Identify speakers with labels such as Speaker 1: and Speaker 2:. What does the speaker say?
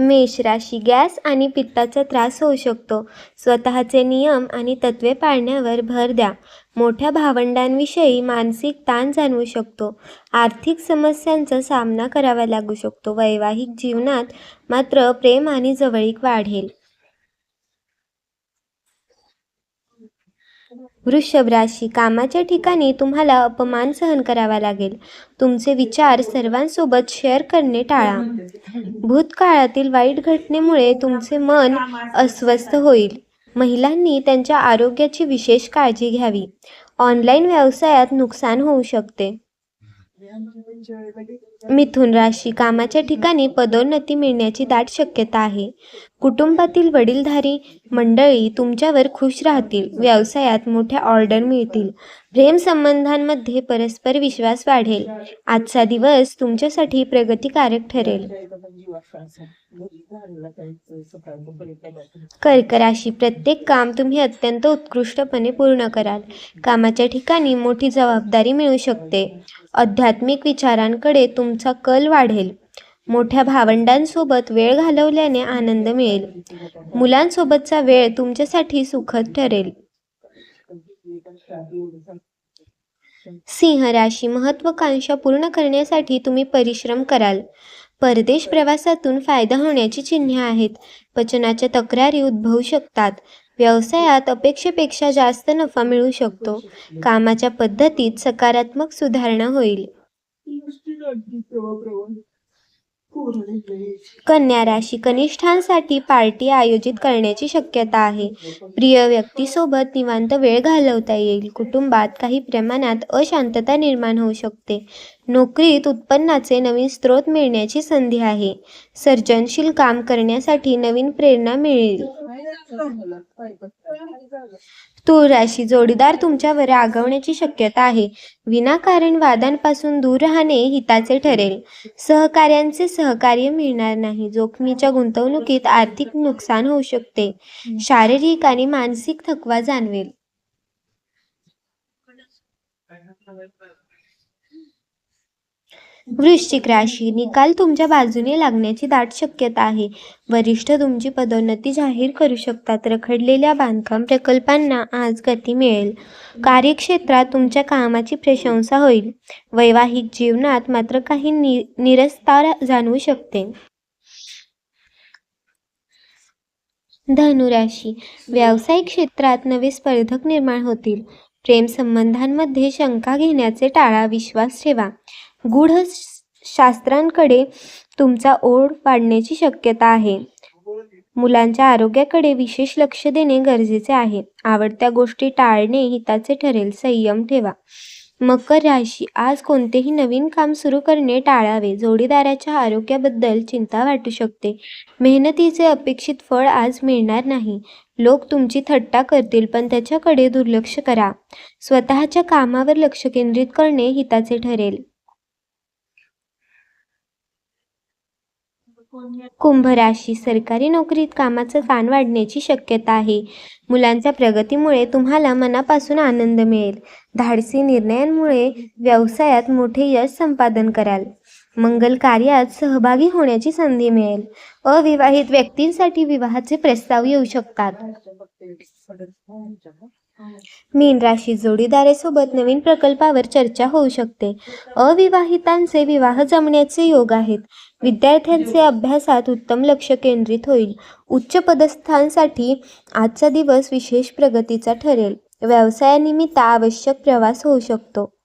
Speaker 1: मेष राशी गॅस आणि पित्ताचा त्रास होऊ शकतो. स्वतःचे नियम आणि तत्त्वे पाळण्यावर भर द्या. मोठ्या भावंडांविषयी मानसिक ताण जाणवू शकतो. आर्थिक समस्यांचा सामना करावा लागू शकतो. वैवाहिक जीवनात मात्र प्रेम आणि जवळीक वाढेल. वृषभ राशी कामाच्या ठिकाणी तुम्हाला अपमान सहन करावा लागेल. तुमचे विचार सर्वांसोबत शेअर करणे टाळा. भूतकाळातील वाईट घटनेमुळे तुमचे मन अस्वस्थ होईल. महिलांनी त्यांच्या आरोग्याची विशेष काळजी घ्यावी. ऑनलाईन व्यवसायात नुकसान होऊ शकते. मिथुन राशी कामाच्या ठिकाणी पदोन्नती मिळण्याची दाट शक्यता आहे. कुटुंबातील वडीलधारी मंडळी तुमच्यावर खुश राहतील व्यवसायात मोठ्या ऑर्डर मिळतील प्रेमसंबंधांमध्ये परस्पर विश्वास वाढेल. आजचा दिवस तुमच्यासाठी प्रगतिकारक ठरेल. कर्क राशी प्रत्येक काम तुम्ही अत्यंत उत्कृष्टपणे पूर्ण कराल. कामाच्या ठिकाणी मोठी जबाबदारी मिळू शकते. आध्यात्मिक विचारांकडे तुम तुमचा कल वाढेल. मोठ्या भावंडांसोबत वेळ घालवल्याने आनंद मिळेल. मुलांसोबतचा वेळ तुमच्यासाठी सुखद ठरेल. सिंह राशी महत्वाकांक्षा पूर्ण करण्यासाठी तुम्ही परिश्रम कराल. परदेश प्रवासातून फायदा होण्याची चिन्हे आहेत. पचनाच्या तक्रारी उद्भवू शकतात. व्यवसायात अपेक्षेपेक्षा जास्त नफा मिळू शकतो. कामाच्या पद्धतीत सकारात्मक सुधारणा होईल. कन्या राशी कनिष्ठांसाठी पार्टी आयोजित करण्याची शक्यता आहे. प्रिय व्यक्तीसोबत निवांत वेळ घालवता येईल. कुटुंबात काही प्रमाणात अशांतता निर्माण होऊ शकते. नोकरीत उत्पन्नाचे नवीन स्रोत मिळण्याची संधी आहे. सर्जनशील काम करण्यासाठी नवीन प्रेरणा मिळेल. तूळ राशी जोडीदार तुमच्यावर रागवण्याची शक्यता आहे. विनाकारण वादांपासून दूर राहणे हिताचे ठरेल. सहकार्यांचे सहकार्य मिळणार नाही. जोखमीच्या गुंतवणुकीत आर्थिक नुकसान होऊ शकते. शारीरिक आणि मानसिक थकवा जाणवेल. वृश्चिक राशी निकाल तुमच्या बाजूने लागण्याची दाट शक्यता आहे. वरिष्ठ तुमची पदोन्नती जाहीर करू शकतात. रखडलेल्या बांधकाम प्रकल्पांना आज गती मिळेल. कार्यक्षेत्रात तुमच्या कामाची प्रशंसा होईल. वैवाहिक जीवनात मात्र काही नि निरस्ता जाणवू शकते. धनुराशी. व्यावसायिक क्षेत्रात नवे स्पर्धक निर्माण होतील. प्रेम संबंधांमध्ये शंका घेण्याचे टाळा विश्वास ठेवा. गूढ शास्त्रांकडे तुमचा ओढ वाढण्याची शक्यता आहे. मुलांच्या आरोग्याकडे विशेष लक्ष देणे गरजेचे आहे. आवडत्या गोष्टी टाळणे हिताचे ठरेल. संयम ठेवा. मकर राशी आज कोणतेही नवीन काम सुरू करणे टाळावे. जोडीदाराच्या आरोग्याबद्दल चिंता वाटू शकते. मेहनतीचे अपेक्षित फळ आज मिळणार नाही. लोक तुमची थट्टा करतील पण त्याच्याकडे दुर्लक्ष करा. स्वतःच्या कामावर लक्ष केंद्रित करणे हिताचे ठरेल. कुंभ राशी सरकारी नोकरीत कामाचं ताण वाढण्याची शक्यता आहे. मुलांच्या प्रगतीमुळे तुम्हाला मनापासून आनंद मिळेल. धाडसी निर्णयांमुळे व्यवसायात मोठे यश संपादन कराल. मंगल कार्यात सहभागी होण्याची संधी मिळेल. अविवाहित व्यक्तींसाठी विवाहाचे प्रस्ताव येऊ शकतात. मीन राशी जोडीदारेसोबत नवीन प्रकल्पावर चर्चा होऊ शकते. अविवाहितांचे विवाह जमण्याचे योग आहेत. विद्यार्थ्यांचे अभ्यासात उत्तम लक्ष केंद्रित होईल. उच्च पदस्थांसाठी आजचा दिवस विशेष प्रगतीचा ठरेल. व्यवसायानिमित्त आवश्यक प्रवास होऊ शकतो.